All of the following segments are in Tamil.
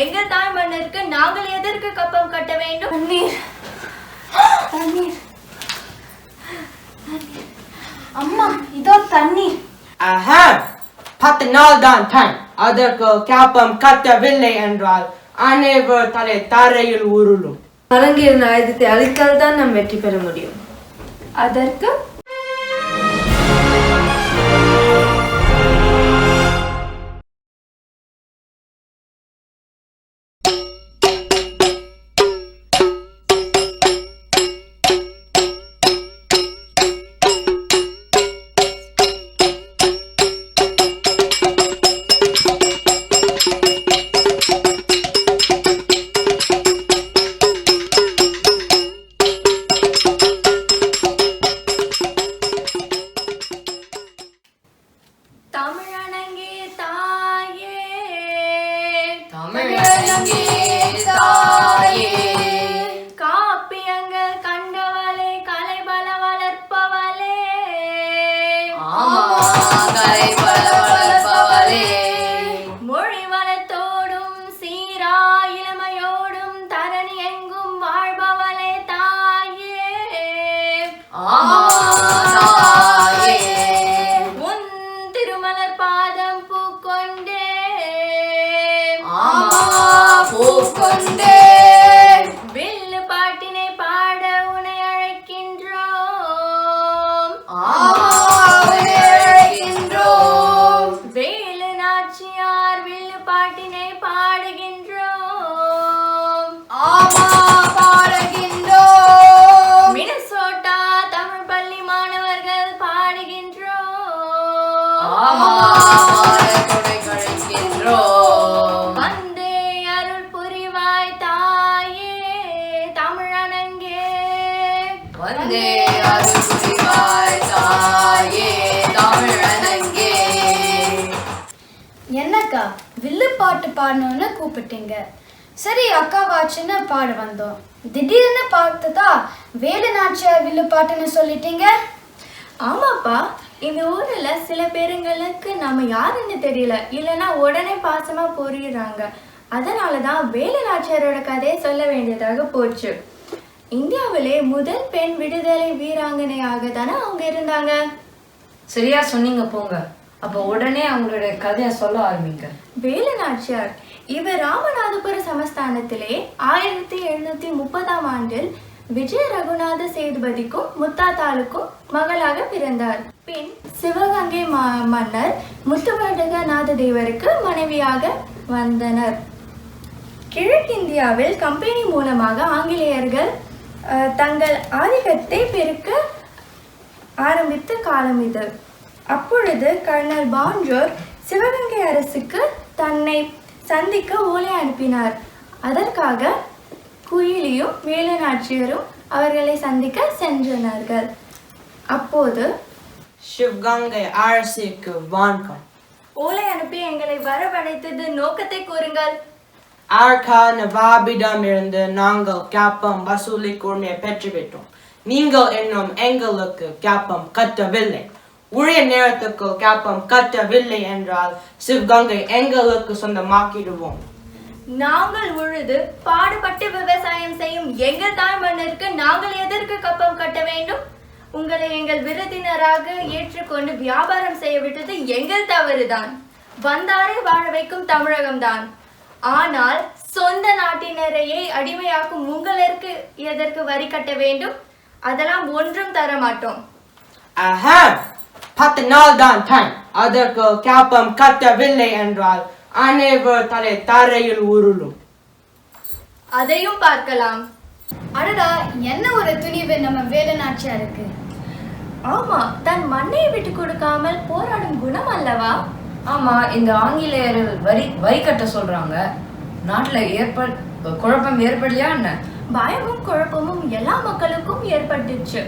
எங்கள் தாய் மண்ணிற்கு நாங்கள் எதற்கு கப்பம் கட்ட வேண்டும்? தண்ணீர். தண்ணீர். அம்மா இதோ தண்ணீர். ஆஹா பத்து நாள் தான் டைம் அதற்கு கேப்பம் கட்டவில்லை என்றால் அனைவர் தலை தரையில் உருளும். பரங்கியரின் ஆயுதத்தை அழித்தால் தான் நாம் வெற்றி பெற முடியும். அதற்கு வில்லு பாட்டினை பாட உனை அழைக்கின்றோம். வேலு நாச்சியார் வில்லு பாட்டினை பாடுகின்றோம். மினசோட்டா தமிழ் பள்ளி மாணவர்கள் பாடுகின்றோம். பாட்டு பாடணும்னு கூப்பிட்டீங்க. சரி அக்காவாச்சுன்னு பாட வந்தோம். திடீர்னு பார்த்ததா வேலு நாச்சியார் வில்லு பாட்டுன்னு சொல்லிட்டீங்க? ஆமாப்பா இந்த ஊர்ல சில பேருங்களுக்கு நம்ம யாருன்னு தெரியல. இல்லைன்னா உடனே பாசமா புரியுறாங்க. அதனால தான் வேலு நாச்சியாரோட கதையை சொல்ல வேண்டியதாக போச்சு. இந்தியாவிலே முதல் பெண் விடுதலை வீராங்கனையாக தானே அவங்க இருந்தாங்க? சரியா சொன்னீங்க போங்க. அப்போ உடனே அவங்களுடைய கதையை சொல்ல ஆரம்பிங்க. வேலு நாச்சியார் இவர் ராமநாதபுர சமஸ்தானத்திலே ஆயிரத்தி எழுநூத்தி முப்பதாம் ஆண்டில் விஜய ரகுநாத சேதுபதிக்கும் முத்தாத்தாளுக்கும் மகளாக பிறந்தார். பின் சிவகங்கை ம- மன்னர் முத்துவடகநாத தேவருக்கு மனைவியாக வந்தனர். கிழக்கிந்தியாவில் கம்பெனி மூலமாக ஆங்கிலேயர்கள் தங்கள் ஆதிக்கத்தை பெருக்க ஆரம்பித்த காலம் இது. அப்பொழுது கர்னல் பான்ஜோர் சிவகங்கை அரசுக்கு தன்னை சந்திக்க ஓலை அனுப்பினார். அதற்காக குயிலியும் வேலுநாச்சியரும் அவர்களை சந்திக்க சென்றனர்கள் அப்போது சிவகங்கை அரசுக்கு வணக்கம். ஓலை அனுப்பி எங்களை வரவழைத்தது நோக்கத்தை கூறுங்கள். ஆர்கா நவாபிடம் இருந்து நாங்கள் கேப்பம் வசூலிக் உரிமையை பெற்றுவிட்டோம். நீங்கள் இன்னும் எங்களுக்கு கேப்பம் கட்டவில்லை. உரிய நேரத்துக்கு கேப்பம் கட்டவில்லை என்றால் சிவகங்கை எங்களுக்கு சொந்தமாக்கிடுவோம். நாங்கள் உழுது பாடுபட்டு விவசாயம் செய்யும் எங்கள் தாய் மண்ணிற்கு நாங்கள் எதற்கு கப்பம் கட்ட வேண்டும்? உங்களை எங்கள் விருந்தினராக ஏற்றுக்கொண்டு வியாபாரம் செய்ய விட்டது எங்கள் தவறுதான். வந்தாரை வாழ வைக்கும் தமிழகம்தான். ஆனால் சொந்த நாட்டினரையே அடிமையாக்கும் உங்களுக்கு எதற்கு வரி கட்ட வேண்டும்? அதெல்லாம் ஒன்றும் தர மாட்டோம் ஆஹா! பத்து நாள் தான் டைம் அதற்கு கேப்பம் கட்டவில்லை என்றால் அனைவர் தலை தரையில் உருளும். அதையும் பார்க்கலாம். அடடா என்ன ஒரு துணிவு நம்ம வேலு நாச்சியாருக்கு ஆமா தன் மண்ணை விட்டு கொடுக்காமல் போராடும் குணம் அல்லவா? ஆமா இந்த ஆங்கிலேயர்கள் வரி வரி கட்ட சொல்றாங்க. நாட்டுல ஏற்ப குழப்பம் ஏற்படலையா என்ன? பயமும் குழப்பமும் எல்லா மக்களுக்கும் ஏற்பட்டுச்சு.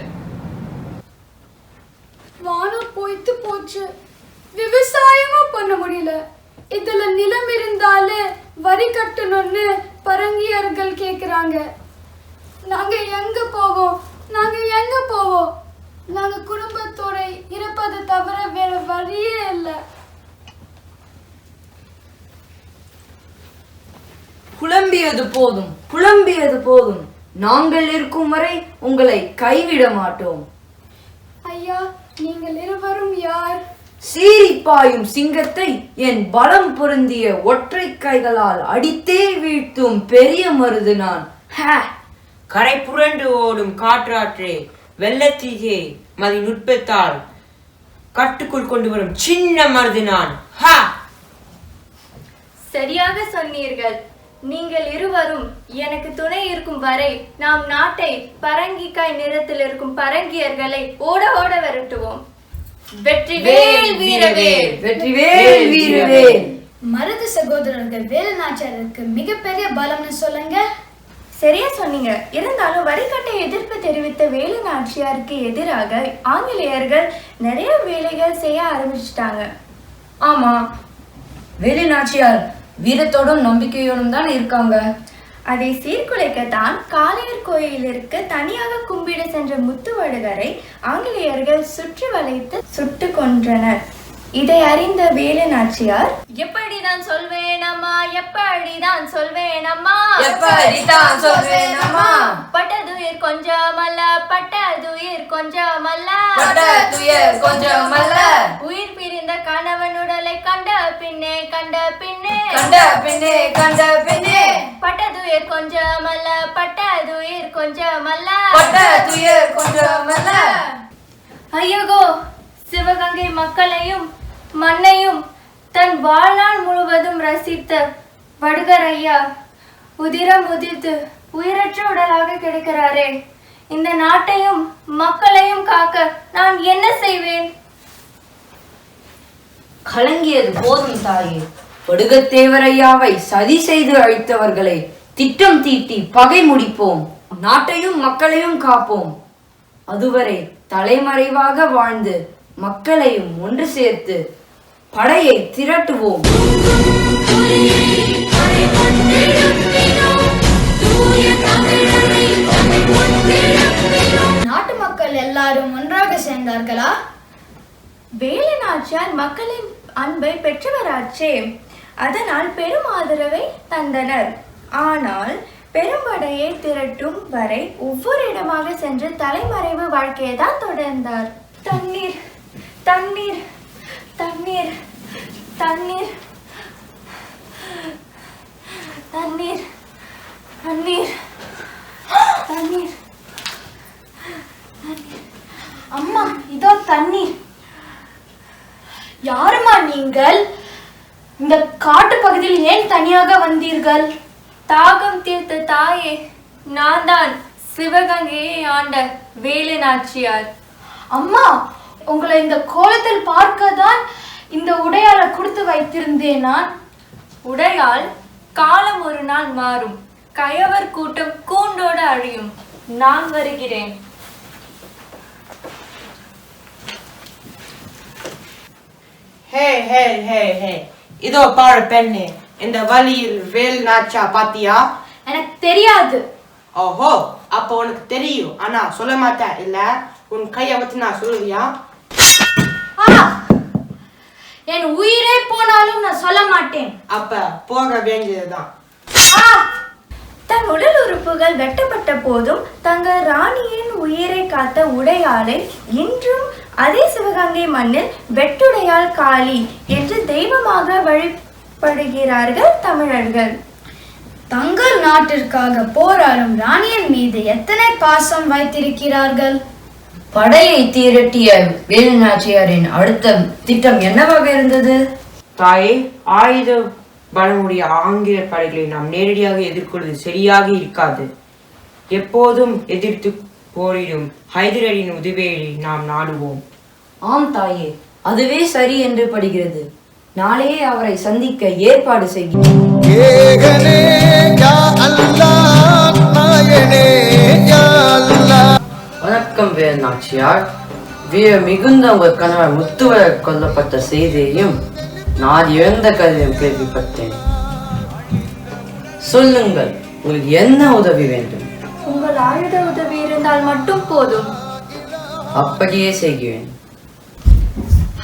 வானம் போய்த்து போச்சு. விவசாயமும் பண்ண முடியல. இதுல நிலம் இருந்தாலே வரி கட்டணும்னு பரங்கியர்கள் கேக்குறாங்க. நாங்க எங்க போவோம்? நாங்க எங்க போவோம்? நாங்க குடும்பத்தோட இருப்பதை தவிர வேற வழியே இல்லை. புலம்பியது போதும். புலம்பியது போதும். நாங்கள் இருக்கும் வரை உங்களை கைவிட மாட்டோம். ஐயா நீங்கள் இருவரும் யார்? சீறி பாயும் சிங்கத்தை என் பலம் பொருந்திய ஒற்றை கைகளால் அடித்தே வீழ்த்தும் பெரிய மருது நான். ஹே! கரை புரண்டு ஓடும் காற்றாற்றே வெள்ளத்தீயே மதி நுட்பத்தால் கட்டுக்குள் கொண்டு வரும் சின்ன மருது நான். ஹா! சரியாக சொன்னீர்கள். நீங்கள் இருவரும் எனக்கு துணை இருக்கும் வரை நாம் நாட்டை பரங்கிக்காய் நிறத்தில் இருக்கும் பரங்கியர்களை ஓட ஓட விரட்டுவோம். வெற்றி வேல் வீரவேல் வெற்றிவேல் வீரவேல் மருது சகோதரர்கள் வேலு நாச்சியாருக்கு மிகப்பெரிய பலம்னு சொல்லுங்க. சரியா சொன்னீங்க. இருந்தாலும் வரிக்கட்டை எதிர்ப்பு தெரிவித்த வேலு நாச்சியாருக்கு எதிராக ஆங்கிலேயர்கள் நிறைய வேலைகள் செய்ய ஆரம்பிச்சிட்டாங்க. ஆமா. வேலு நாச்சியார் வீரத்தோடும் நம்பிக்கையோடும் தான் இருக்காங்க அதை சீர்குலைக்கத்தான் காளையர் கோயிலிற்கு தனியாக கும்பிட சென்ற முத்துவடுகரை ஆங்கிலேயர்கள் சுற்றி வளைத்து சுட்டு கொன்றனர் இதை அறிந்த வேலு நாச்சியார் எப்படிதான் சொல்வேன் அம்மா எப்படிதான் சொல்வேன் அம்மா எப்படித்தான் சொல்வேன் அம்மா? பட்டதுயிர் கொஞ்சமல்ல பட்டதுயிர் கொஞ்சமல்ல பட்டதுயிர் கொஞ்சமல்ல. உயிர் பிரிந்த கணவன் உடலை கண்ட பின்னே கண்ட பின்னே. கண்ட பின்னே கண்ட பின்னே. பட்டதுயிர் கொஞ்சமல்ல பட்டதுயிர் கொஞ்சமல்ல. பட்ட துயர் கொஞ்சமல்ல. ஐயகோ சிவகங்கை மக்களையும் மண்ணையும் தன் வாழ்நாள் முழுவதும் ரசித்த வடுகர் ஐயா உதிரம் உதித்து உயிரற்ற உடலாக கிடக்கிறாரே. இந்த நாட்டையும் மக்களையும் காக்க நான் என்ன செய்வேன்? கலங்கியது போதும் தாயே. படுகத்தேவரையாவை சதி செய்து அழித்தவர்களை திட்டம் தீட்டி பகை முடிப்போம். நாட்டையும் மக்களையும் காப்போம். அதுவரை தலைமறைவாக வாழ்ந்து மக்களையும் ஒன்று சேர்த்து படையை திரட்டுவோம். நாட்டு மக்கள் எல்லாரும் ஒன்றாக சேர்ந்தார்களா? வேலு நாச்சியார் மக்களின் அன்பை பெற்றவராச்சே. அதனால் பெரும் ஆதரவை தந்தனர். ஆனால் பெரும்படையை திரட்டும் வரை ஒவ்வொரு இடமாக சென்று தலைமறைவு வாழ்க்கையை தான் தொடர்ந்தார். தண்ணீர் தண்ணீர் தண்ணீர் தண்ணீர் தண்ணீர் தண்ணீர் தண்ணீர் அம்மா இதோ தண்ணீர். நீங்கள் இந்த காட்டு பகுதியில் ஏன் தனியாக வந்தீர்கள்? தாகம் தீர்த்த தாயே நான் தான் சிவகங்கையை ஆண்ட வேலு நாச்சியார் அம்மா உங்களை இந்த கோலத்தில் பார்க்க தான் இந்த உடையால கொடுத்து வைத்திருந்தேன் நான். உடையால் காலம் ஒரு நாள் மாறும். கயவர் கூட்டம் கூண்டோடு அழியும். நான் வருகிறேன். ஹே ஹே ஹே ஹே. இதோ பாரு பெண்ணே இந்த வழியில் வேல் நாச்சா பாத்தியா? எனக்கு தெரியாது. ஓஹோ அப்போ உனக்கு தெரியும். ஆனா சொல்ல மாட்டேன். இல்ல உன் கையை வச்சு நான் சொல்லுவியா! என் உயிரே போனாலும் நான் சொல்ல மாட்டேன். அப்ப போக வேண்டியதுதான்! தன் உடல் உறுப்புகள் வெட்டப்பட்ட போதும் தங்கள் ராணியின் உயிரை காத்த உடையாளை இன்றும் அதே சிவகங்கை மண்ணில் வெட்டுடையாள் காளி என்று தெய்வமாக வழிபடுகிறார்கள் தமிழர்கள். தங்கள் நாட்டிற்காக போராடும் ராணியின் மீது எத்தனை பாசம் வைத்திருக்கிறார்கள்? படையை திரட்டிய வேலு நாச்சியாரின் அடுத்த திட்டம் என்னவாக இருந்தது? தாயே ஆயுத பலமுடைய ஆங்கில படைகளை நாம் நேரடியாக எதிர்கொள்வது சரியாக இருக்காது. எப்போதும் எதிர்த்து போரிடும். ஹைதரலின் உதவியை நாம் நாடுவோம். ஆம் தாயே அதுவே சரி என்று படுகிறது. நாளையே அவரை சந்திக்க ஏற்பாடு செய்கிறேன். வணக்கம் வேல் நாச்சியார். வீர மிகுந்த உங்கள் கணவர் முத்துவர் கொல்லப்பட்ட செய்தியையும் நான் இழந்த கதையும் கேள்விப்பட்டேன். சொல்லுங்கள் உங்களுக்கு என்ன உதவி வேண்டும்? உங்கள் ஆயுத உதவி இருந்தால் மட்டும் போதும். அப்படியே செய்கிறேன்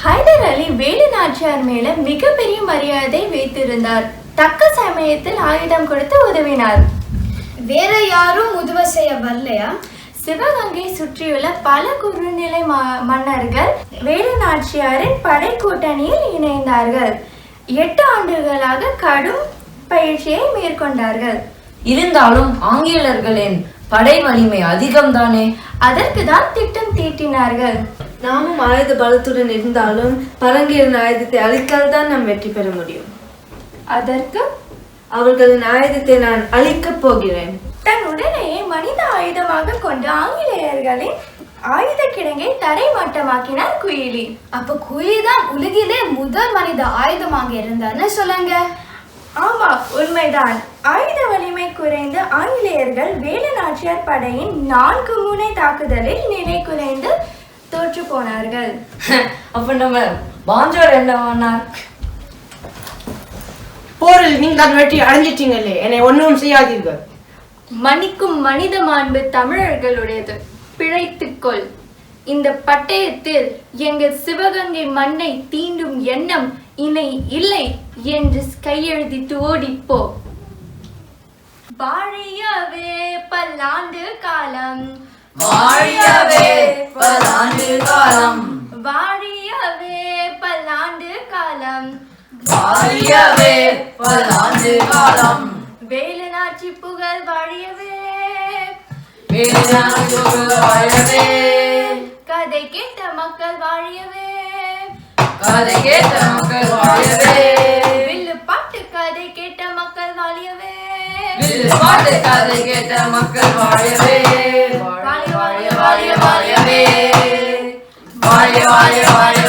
ஹைதர் அலி வேலு நாச்சியார் மேல மிகப்பெரிய மரியாதை வைத்திருந்தார். தக்க சமயத்தில் ஆயுதம் கொடுத்து உதவினார். வேற யாரும் உதவி செய்ய வரலையா? சிவகங்கை சுற்றியுள்ள பல குறுநிலை ம- மன்னர்கள் வேலு நாச்சியாரின் படை கூட்டணியில் இணைந்தார்கள். எட்டு ஆண்டுகளாக கடும் பயிற்சியை மேற்கொண்டார்கள். இருந்தாலும் ஆங்கிலேயர்களின் படை வலிமை அதிகம்தானே? அதற்கு தான் திட்டம் தீட்டினார்கள். நாமும் ஆயுத பலத்துடன் இருந்தாலும் பரங்கியரின் ஆயுதத்தை அழித்தால் தான் நாம் வெற்றி பெற முடியும். அதற்கு? அவர்களின் ஆயுதத்தை நான் அழிக்கப் போகிறேன். தன் உடலையே மனித ஆயுதமாக கொண்டு ஆங்கிலேயர்களின் ஆயுத கிடங்கை தரைமட்டமாக்கினார் குயிலி. அப்ப குயிலி தான் உலகிலே முதல் மனித ஆயுதமாக இருந்தான்னு சொல்லுங்க. ஆமா உண்மைதான். ஆயுத வலிமை குறைந்த ஆங்கிலேயர்கள் வேலு நாச்சியார் படையின் நான்கு முனை தாக்குதலில் நிலை குறைந்து தோற்று போனார்கள். அப்ப நம்ம பாஞ்சோர் என்ன பண்ணார்? போரில் நீங்கள் வெற்றி அடைஞ்சிட்டீங்களே என்னை ஒன்றும் செய்யாதீர்கள். மன்னிக்கும் மனித மாண்பு தமிழர்களுடையது. பிழைத்துக்கொள் இந்த பட்டயத்தில் எங்கள் சிவகங்கை மண்ணை தீண்டும் எண்ணம் இணை இல்லை என்று கையெழுதிட்டு ஓடிப்போ. வாழியவே பல்லாண்டு காலம். வாழியவே பல்லாண்டு காலம். வாழியவே பல்லாண்டு காலம். வாழியவே பல்லாண்டு காலம். வேலு நாச்சி புகழ் வாழியவே. வேலாண்டு வாழவே கதை கேட்ட மக்கள் வாழியவே. கதை கேட்ட மக்கள் வாழவே. வில்லு பாட்டு கதை கேட்ட மக்கள் வாழியவே. வில்லு பாட்டு கதை கேட்ட மக்கள் வாழவே. வாழ வாழ வாழ வாழவே வாழ வாழ வாழ.